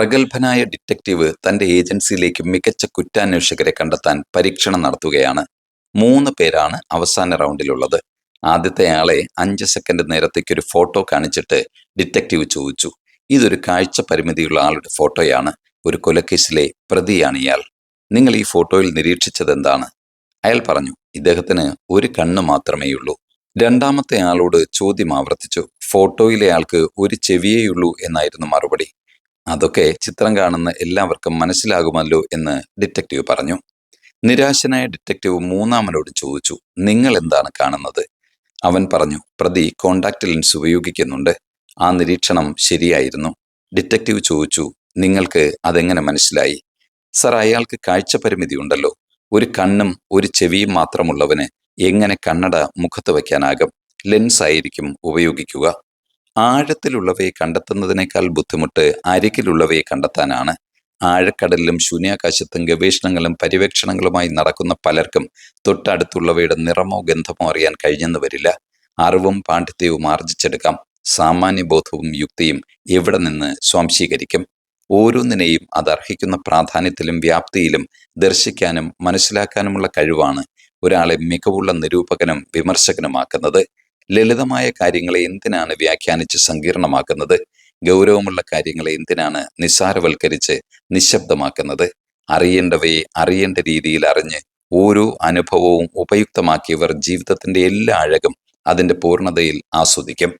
പ്രഗത്ഭനായ ഡിറ്റക്റ്റീവ് തന്റെ ഏജൻസിയിലേക്ക് മികച്ച കുറ്റാന്വേഷകരെ കണ്ടെത്താൻ പരീക്ഷണം നടത്തുകയാണ്. മൂന്ന് പേരാണ് അവസാന റൗണ്ടിലുള്ളത്. ആദ്യത്തെ ആളെ അഞ്ച് സെക്കൻഡ് നേരത്തേക്ക് ഒരു ഫോട്ടോ കാണിച്ചിട്ട് ഡിറ്റക്റ്റീവ് ചോദിച്ചു. ഇതൊരു കാഴ്ച പരിമിതിയുള്ള ആളുടെ ഫോട്ടോയാണ്. ഒരു കൊലക്കേസിലെ പ്രതിയാണ് ഇയാൾ. നിങ്ങൾ ഈ ഫോട്ടോയിൽ നിരീക്ഷിച്ചത് എന്താണ് അയാൾ പറഞ്ഞു ഇദ്ദേഹത്തിന് ഒരു കണ്ണ് മാത്രമേയുള്ളൂ. രണ്ടാമത്തെ ആളോട് ചോദ്യം ആവർത്തിച്ചു. ഫോട്ടോയിലെ ആൾക്ക് ഒരു ചെവിയേയുള്ളൂ എന്നായിരുന്നു മറുപടി. അതൊക്കെ ചിത്രം കാണുന്ന എല്ലാവർക്കും മനസ്സിലാകുമല്ലോ എന്ന് ഡിറ്റക്റ്റീവ് പറഞ്ഞു. നിരാശനായ ഡിറ്റക്റ്റീവ് മൂന്നാമനോട് ചോദിച്ചു നിങ്ങൾ എന്താണ് കാണുന്നത്? അവൻ പറഞ്ഞു പ്രതി കോണ്ടാക്ട് ലെൻസ് ഉപയോഗിക്കുന്നുണ്ട്. ആ നിരീക്ഷണം ശരിയായിരുന്നു. ഡിറ്റക്റ്റീവ് ചോദിച്ചു നിങ്ങൾക്ക് അതെങ്ങനെ മനസ്സിലായി? സർ അയാൾക്ക് കാഴ്ചപരിമിതി ഉണ്ടല്ലോ. ഒരു കണ്ണും ഒരു ചെവിയും മാത്രമുള്ളവന് എങ്ങനെ കണ്ണട മുഖത്ത് വയ്ക്കാനാകും? ലെൻസ് ആയിരിക്കും ഉപയോഗിക്കുക. ആഴത്തിലുള്ളവയെ കണ്ടെത്തുന്നതിനേക്കാൾ ബുദ്ധിമുട്ട് അരികിലുള്ളവയെ കണ്ടെത്താനാണ്. ആഴക്കടലിലും ശൂന്യാകാശത്തും ഗവേഷണങ്ങളും പര്യവേക്ഷണങ്ങളുമായി നടക്കുന്ന പലർക്കും തൊട്ടടുത്തുള്ളവയുടെ നിറമോ ഗന്ധമോ അറിയാൻ കഴിഞ്ഞെന്ന് വരില്ല. അറിവും പാണ്ഡിത്യവും ആർജിച്ചെടുക്കാം. സാമാന്യബോധവും യുക്തിയും എവിടെ നിന്ന് സ്വാംശീകരിക്കും? ഓരോന്നിനെയും അത് അർഹിക്കുന്ന പ്രാധാന്യത്തിലും വ്യാപ്തിയിലും ദർശിക്കാനും മനസ്സിലാക്കാനുമുള്ള കഴിവാണ് ഒരാളെ മികവുള്ള നിരൂപകനും വിമർശകനുമാക്കുന്നത്. ലളിതമായ കാര്യങ്ങളെ എന്തിനാണ് വ്യാഖ്യാനിച്ച് സങ്കീർണമാക്കുന്നത്? ഗൗരവമുള്ള കാര്യങ്ങളെ എന്തിനാണ് നിസ്സാരവൽക്കരിച്ച് നിശബ്ദമാക്കുന്നത്? അറിയേണ്ടവയെ അറിയേണ്ട രീതിയിൽ അറിഞ്ഞ് ഓരോ അനുഭവവും ഉപയുക്തമാക്കിയവർ ജീവിതത്തിന്റെ എല്ലാ അഴകും അതിന്റെ പൂർണതയിൽ ആസ്വദിക്കും.